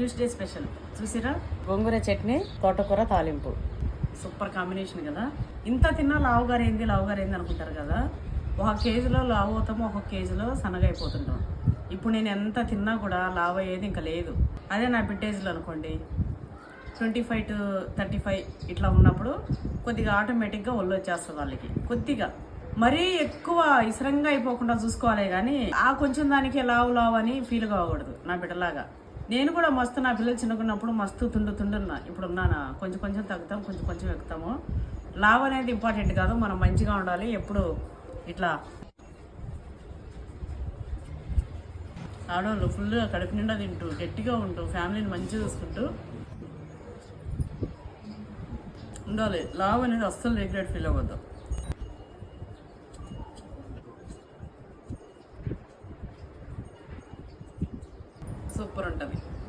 Tuesday special. చూసిరా? గోంగూర చట్నీ తోటకూర తాలింపు. సూపర్ కాంబినేషన్ కదా. ఇంత తిన్నా లావు గారైంది లావు గారైంది అనుకుంటారు కదా. ఒక కేజీలో లావు అవుతాము ఒక కేజీలో సన్నగా అయిపోతుంటాం. ఇప్పుడు నేను ఎంత తిన్నా కూడా లావు అయ్యేది ఇంకా లేదు. అదే నా బిడ్డేజ్లో అనుకోండి. Twenty five to thirty five ఇట్లా ఉన్నప్పుడు కొద్దిగా ఆటోమేటిక్గా ఒళ్ళు వచ్చేస్తుంది వాళ్ళకి. కొద్దిగా. మరీ ఎక్కువ ఇసరంగా అయిపోకుండా చూసుకోవాలి కానీ ఆ కొంచెం దానికి లావు లావు అని ఫీల్ కాకూడదు నా బిడ్డలాగా. నేను కూడా మస్తు నా పిల్లలు చిన్నకున్నప్పుడు మస్తు తుండు తుండున్నా. ఇప్పుడు ఉన్నానా? కొంచెం కొంచెం తగ్గుతాం కొంచెం కొంచెం ఎక్కుతాము. లావ్ అనేది ఇంపార్టెంట్ కాదు మనం మంచిగా ఉండాలి ఎప్పుడు ఇట్లా. ఆడవాళ్ళు ఫుల్గా కడుపు నిండా తింటూ గట్టిగా ఉంటూ ఫ్యామిలీని మంచిగా చూసుకుంటూ. ఉండాలి. లావ్ అనేది అస్సలు రిగ్రెట్ ఫీల్ అవ్వద్దు. സൂപ്പർ ഉണ്ട്. അവൻ